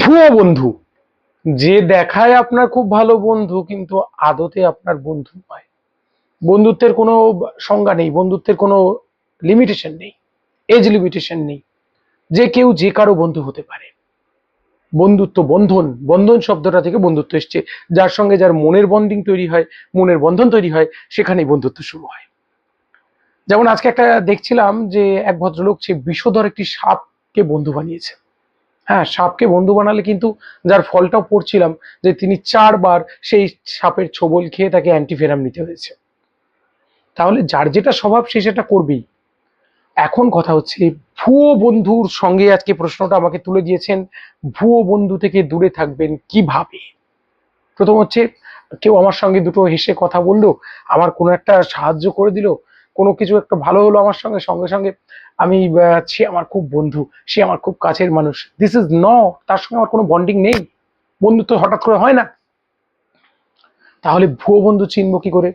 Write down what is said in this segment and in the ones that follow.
ভুয়ো বন্ধু। যে দেখায় আপনার খুব ভালো বন্ধু, কিন্তু আদতে আপনার বন্ধু নয়। বন্ধুত্বের কোনো সংজ্ঞা নেই, বন্ধুত্বের কোনো লিমিটেশন নেই এজ লিমিটেশন নেই। যে কেউ যে কারও বন্ধু হতে পারে। বন্ধুত্ব বন্ধন বন্ধন শব্দটা থেকে বন্ধুত্ব এসছে। যার সঙ্গে যার মনের বন্ডিং তৈরি হয়, মনের বন্ধন তৈরি হয়, সেখানেই বন্ধুত্ব শুরু হয়। যেমন আজকে একটা দেখছিলাম যে এক ভদ্রলোক সে বিষধর একটি সাপকে বন্ধু বানিয়েছে। হ্যাঁ সাপকে বন্ধু বানালে কিন্তু যার ফলটাও পড়ছিলাম যে তিনি চারবার সেই সাপের ছোবল খেয়ে তাকে অ্যান্টিভেনাম নিতে হয়েছে। তাহলে যার যেটা স্বভাব, সে সেটা করবেই। এখন কথা হচ্ছে, ভুয়ো বন্ধুর সঙ্গে আজকে প্রশ্নটা আমাকে তুলে দিয়েছেন, ভুয়ো বন্ধু থেকে দূরে থাকবেন কীভাবে? প্রথম হচ্ছে, কেউ আমার সঙ্গে দুটো হেসে কথা বলল, আমার কোনো একটা সাহায্য করে দিল কোনো কিছু একটা ভালো হলো আমার সঙ্গে সঙ্গে সঙ্গে আমি সে আমার খুব বন্ধু, সে আমার খুব কাছের মানুষ। দিস ইজ ন তার সঙ্গে আমার কোনো বন্ডিং নেই। বন্ধুত্ব হঠাৎ করে হয় না। তাহলে ভুয়ো বন্ধু চিনব কি করে?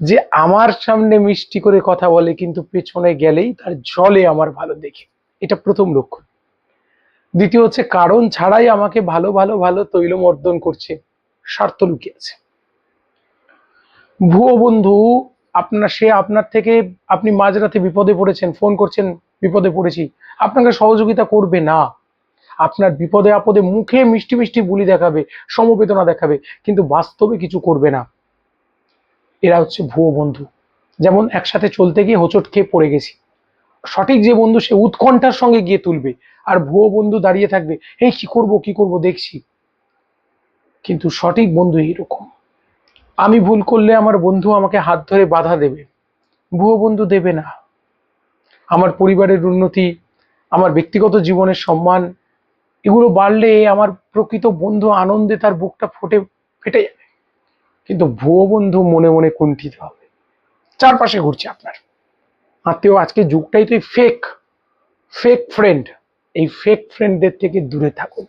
যে আমার সামনে মিষ্টি করে কথা বলে, কিন্তু পেছনে গেলেই তার জলে আমার ভালো দেখে। এটা প্রথম লক্ষণ। দ্বিতীয় হচ্ছে, কারণ ছাড়াই আমাকে ভালো ভালো ভালো তৈলমর্দন করছে, স্বার্থ লুকিয়ে আছে। ভুয়ো বন্ধু আপনার সে আপনার থেকে আপনি মাঝরাতে বিপদে পড়েছেন, ফোন করছেন, বিপদে পড়েছি। আপনাকে সহযোগিতা করবে না। আপনার বিপদে আপদে মুখে মিষ্টি মিষ্টি বুলি দেখাবে, সমবেদনা দেখাবে, কিন্তু বাস্তবে কিছু করবে না। এরা হচ্ছে ভুয়ো বন্ধু। যেমন একসাথে চলতে গিয়ে হোঁচট খেয়ে পড়ে গেছি। সঠিক যে বন্ধু সে উৎকণ্ঠার সঙ্গে গিয়ে তুলবে। আর ভুয়ো বন্ধু দাঁড়িয়ে থাকবে এই কি করব কি করব, দেখছি। কিন্তু সঠিক বন্ধু এইরকম। আমি ভুল করলে আমার বন্ধু আমাকে হাত ধরে বাধা দেবে। ভুয়ো বন্ধু দেবে না। আমার পরিবারের উন্নতি, আমার ব্যক্তিগত জীবনের সম্মান, এগুলো বাড়লে আমার প্রকৃত বন্ধু আনন্দে তার বুকটা ফুটে, ফেটে যাবে। কিন্তু ভুয়ো বন্ধু মনে মনে কুণ্ঠিত হবে। চারপাশে ঘুরছে আপনার। আত্মীয়, আজকে যুগটাই তো ফেক ফেক ফ্রেন্ড এই ফেক ফ্রেন্ডদের থেকে দূরে থাকুন।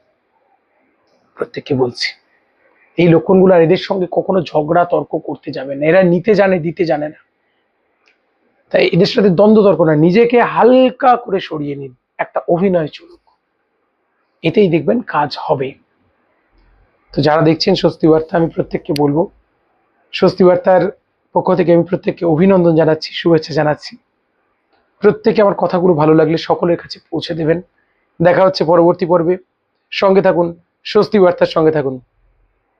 প্রত্যেককে বলছি। এই লক্ষণগুলো আর এদের সঙ্গে কখনো ঝগড়া, তর্ক করতে যাবে না। এরা নিতে জানে, দিতে জানে না। তাই এদের সাথে দ্বন্দ্ব, তর্ক না। নিজেকে হালকা করে সরিয়ে নিন। একটা অভিনয় চলুক। এতেই দেখবেন কাজ হবে। তো যারা দেখছেন স্বস্তি বার্তা, আমি প্রত্যেককে বলব, স্বস্তি বার্তার পক্ষ থেকে আমি প্রত্যেককে অভিনন্দন জানাচ্ছি, শুভেচ্ছা জানাচ্ছি। প্রত্যেকে আমার কথাগুলো ভালো লাগলে সকলের কাছে পৌঁছে দেবেন। দেখা হচ্ছে পরবর্তী পর্বে। সঙ্গে থাকুন, স্বস্তি বার্তার সঙ্গে থাকুন।